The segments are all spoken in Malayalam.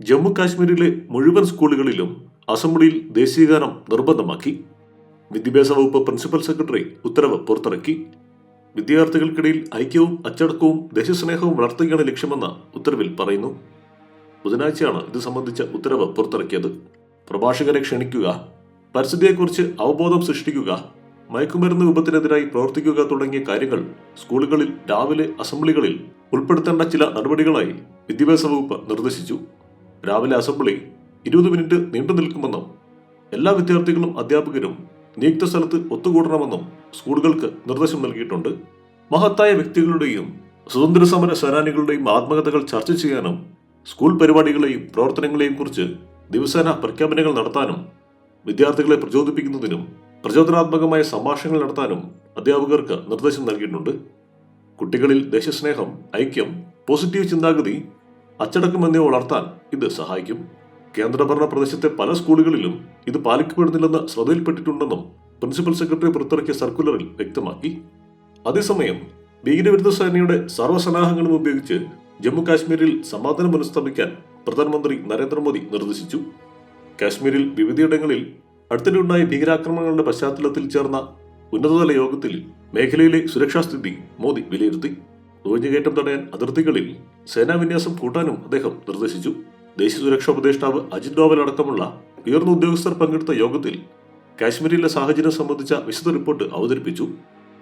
ജമ്മു കാശ്മീരിലെ മുഴുവൻ സ്കൂളുകളിലും അസംബ്ലിയിൽ ദേശീയഗാനം നിർബന്ധമാക്കി. വിദ്യാഭ്യാസ വകുപ്പ് പ്രിൻസിപ്പൽ സെക്രട്ടറി ഉത്തരവ് പുറത്തിറക്കി. വിദ്യാർത്ഥികൾക്കിടയിൽ ഐക്യവും അച്ചടക്കവും ദേശസ്നേഹവും വളർത്തുകയാണ് ലക്ഷ്യമെന്ന് ഉത്തരവിൽ പറയുന്നു. ബുധനാഴ്ചയാണ് ഇത് സംബന്ധിച്ച ഉത്തരവ് പുറത്തിറക്കിയത്. പ്രഭാഷകരെ ക്ഷണിക്കുക പരിസ്ഥിതിയെക്കുറിച്ച് അവബോധം സൃഷ്ടിക്കുക മയക്കുമരുന്ന് വിപത്തിനെതിരായി പ്രവർത്തിക്കുക തുടങ്ങിയ കാര്യങ്ങൾ സ്കൂളുകളിൽ രാവിലെ അസംബ്ലികളിൽ ഉൾപ്പെടുത്തേണ്ട ചില നടപടികളായി വിദ്യാഭ്യാസ വകുപ്പ് നിർദ്ദേശിച്ചു. രാവിലെ അസംബ്ലി ഇരുപത് മിനിറ്റ് നീണ്ടു നിൽക്കുമെന്നും എല്ലാ വിദ്യാർത്ഥികളും അധ്യാപകരും നിയുക്ത സ്ഥലത്ത് ഒത്തുകൂടണമെന്നും സ്കൂളുകൾക്ക് നിർദ്ദേശം നൽകിയിട്ടുണ്ട്. മഹത്തായ വ്യക്തികളുടെയും സ്വതന്ത്ര സമര സേനാനികളുടെയും ആത്മകഥകൾ ചർച്ച ചെയ്യാനും സ്കൂൾ പരിപാടികളെയും പ്രവർത്തനങ്ങളെയും കുറിച്ച് ദിവസേന പ്രഖ്യാപനങ്ങൾ നടത്താനും വിദ്യാർത്ഥികളെ പ്രചോദിപ്പിക്കുന്നതിനും പ്രചോദനാത്മകമായ സംഭാഷണങ്ങൾ നടത്താനും അധ്യാപകർക്ക് നിർദ്ദേശം നൽകിയിട്ടുണ്ട്. കുട്ടികളിൽ ദേശസ്നേഹം ഐക്യം പോസിറ്റീവ് ചിന്താഗതി അച്ചടക്കം എന്നിവ വളർത്താൻ ഇത് സഹായിക്കും. കേന്ദ്രഭരണ പ്രദേശത്തെ പല സ്കൂളുകളിലും ഇത് പാലിക്കപ്പെടുന്നില്ലെന്ന് ശ്രദ്ധയിൽപ്പെട്ടിട്ടുണ്ടെന്നും പ്രിൻസിപ്പൽ സെക്രട്ടറി പുറത്തിറക്കിയ സർക്കുലറിൽ വ്യക്തമാക്കി. അതേസമയം ഭീകരവിരുദ്ധ സേനയുടെ സർവസന്നാഹങ്ങളും ഉപയോഗിച്ച് ജമ്മു കാശ്മീരിൽ സമാധാനം പുനഃസ്ഥാപിക്കാൻ പ്രധാനമന്ത്രി നരേന്ദ്രമോദി നിർദ്ദേശിച്ചു. കാശ്മീരിൽ വിവിധയിടങ്ങളിൽ അടുത്തിടെയുണ്ടായ ഭീകരാക്രമണങ്ങളുടെ പശ്ചാത്തലത്തിൽ ചേർന്ന ഉന്നതതല യോഗത്തിൽ മേഖലയിലെ സുരക്ഷാസ്ഥിതി മോദി വിലയിരുത്തി. നുഴഞ്ഞുകയറ്റം തടയാൻ അതിർത്തികളിൽ സേനാവിന്യാസം കൂട്ടാനും അദ്ദേഹം നിർദ്ദേശിച്ചു. ദേശീയ സുരക്ഷാ ഉപദേഷ്ടാവ് അജിത് ഡോവൽ അടക്കമുള്ള ഉയർന്ന ഉദ്യോഗസ്ഥർ പങ്കെടുത്ത യോഗത്തിൽ കാശ്മീരിലെ സാഹചര്യം സംബന്ധിച്ച വിശദ റിപ്പോർട്ട് അവതരിപ്പിച്ചു.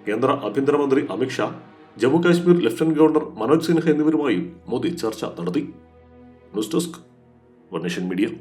കേന്ദ്ര ആഭ്യന്തരമന്ത്രി അമിത്ഷാ ജമ്മു കാശ്മീർ ലഫ്റ്റനന്റ് ഗവർണർ മനോജ് സിൻഹ എന്നിവരുമായും മോദി ചർച്ച നടത്തി. News desk one media.